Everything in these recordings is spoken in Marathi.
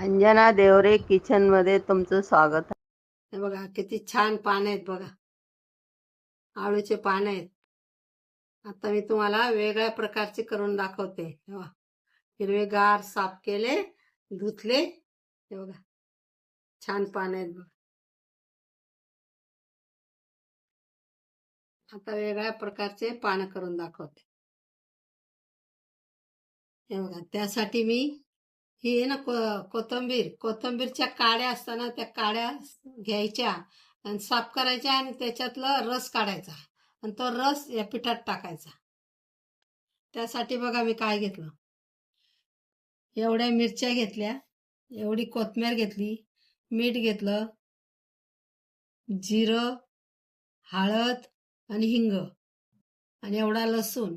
अंजना देवरे किचनमध्ये तुमचं स्वागत आहे. हे बघा किती छान पान आहेत बघा. आळूचे पान आहेत. आता मी तुम्हाला वेगळ्या प्रकारचे करून दाखवते. तेव्हा हिरवेगार साफ केले धुतले. हे बघा. छान पान आहेत बघा. आता वेगळ्या प्रकारचे पानं करून दाखवते. हे बघा त्यासाठी मी ही आहे ना को- कोथिंबीर कोथिंबीरच्या काड्या असताना त्या काड्या घ्यायच्या आणि साफ करायच्या आणि त्याच्यातला रस काढायचा आणि तो रस या पिठात टाकायचा. त्यासाठी बघा मी काय घेतलं. एवढ्या मिरच्या घेतल्या एवढी कोथमीर घेतली मीठ घेतलं जिरं हळद आणि हिंग आणि एवढा लसूण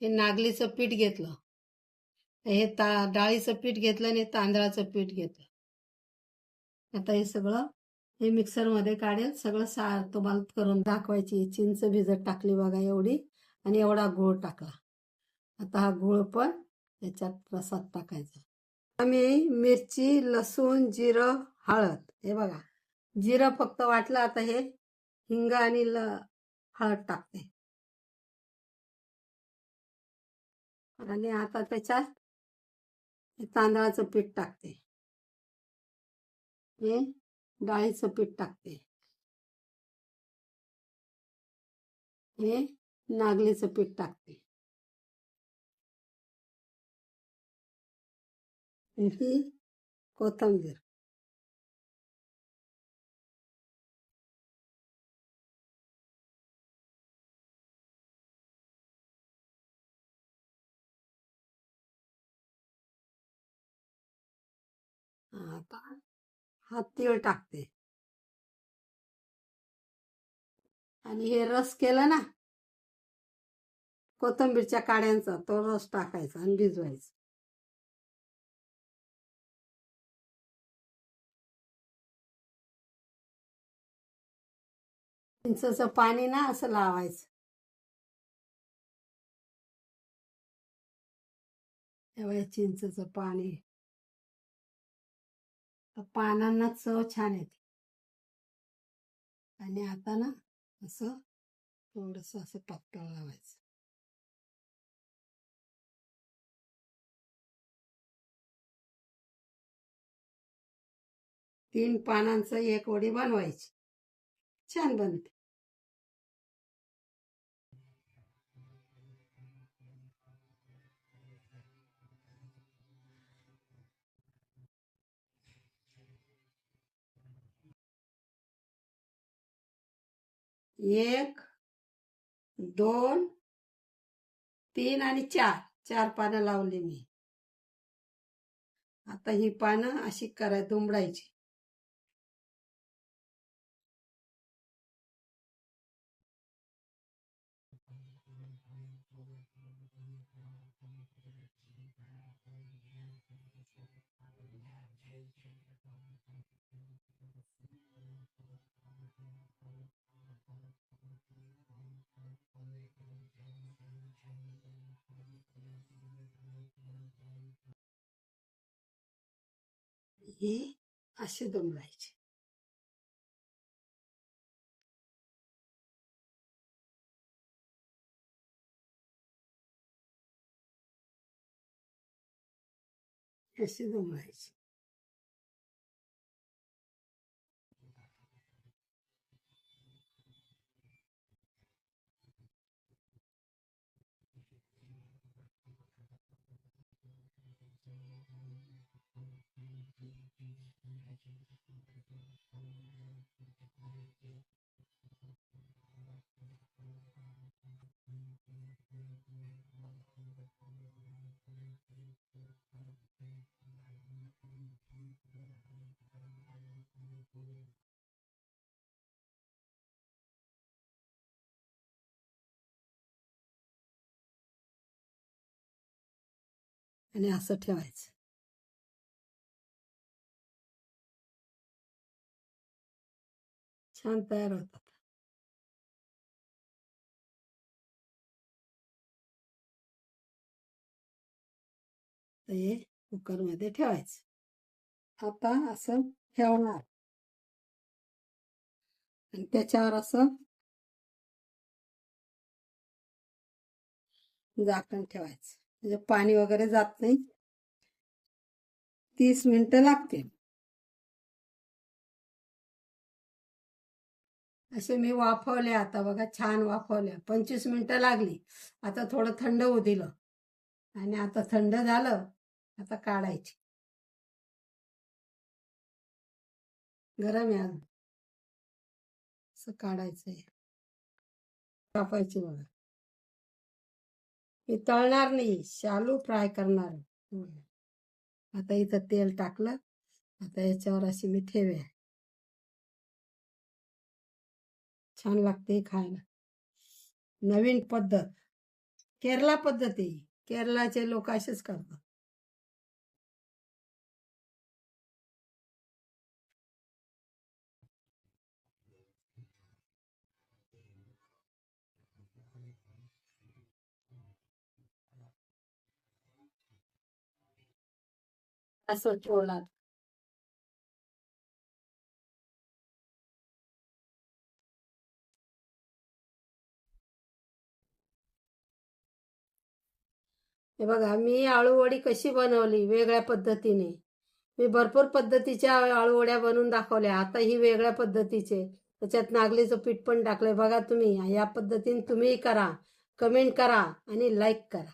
हे नागलीचं पीठ घेतलं. हे ता डाळीचं पीठ घेतलं आणि तांदळाचं पीठ घेतलं. आता हे सगळं हे मिक्सरमध्ये काढेल. सगळं सा तुम्हाला करून दाखवायची चिंच भिजत टाकली बघा एवढी आणि एवढा गुळ टाकला. आता हा गुळ पण त्याच्यात रसात टाकायचा. आम्ही मिरची लसूण जिरं हळद हे बघा. जिरं फक्त वाटलं आता हे हिंग आणि ल हळद टाकते. आणि आता त्याच्यात हे तांदळाचं पीठ टाकते. हे डाळीचं पीठ टाकते. हे नागलीचं पीठ टाकते. ही कोथिंबीर. आता हा तीळ टाकते. आणि हे रस केलं ना कोथिंबीरच्या काड्यांचा तो रस टाकायचा आणि भिजवायचा. चिंचचं पाणी ना असं लावायचं. तेव्हा चिंचचं पाणी. तर पानांना चव छान येते. आणि आता ना असं थोडस असं पातळ लावायचं. तीन पानांचं एक वडी बनवायची. छान बनते. एक दोन तीन आणि चार. चार पानं लावली मी. आता ही पानं अशी कराय दुमडायची. ही अशी दुमडायची अशी दुमडायची आणि असं ठेवायचं छान तयार होतात तर हे कुकरमध्ये ठेवायचं. आता असं ठेवणार. आणि त्याच्यावर असं झाकण ठेवायचं. म्हणजे पाणी वगैरे जात नाही. तीस मिनिटं लागतील. असे मी वाफवले आता बघा छान वाफवल्या पंचवीस मिनिटं लागली. आता थोडं थंड होऊ दिलं. आणि आता थंड झालं आता काढायची. गरम आहे अजून. असं काढायचंय. कापायची बघा. मी तळणार नाही. शालू फ्राय करणार. आता इथं तेल टाकलं. आता याच्यावर अशी मी ठेवे छान लागते खायला. नवीन पद्धत. केरला पद्धती केरलाचे लोक असेच करतात. असं ठेवणार. हे बघा मी आळूवडी कशी बनवली? वेगळ्या पद्धतीने. मी भरपूर पद्धतीच्या आळूवड्या बनवून दाखवल्या. आता ही वेगळ्या पद्धतीचे. त्याच्यात नागलीचं पीठ पण टाकलंय. बघा तुम्ही या पद्धतीने तुम्ही करा. कमेंट करा आणि लाईक करा.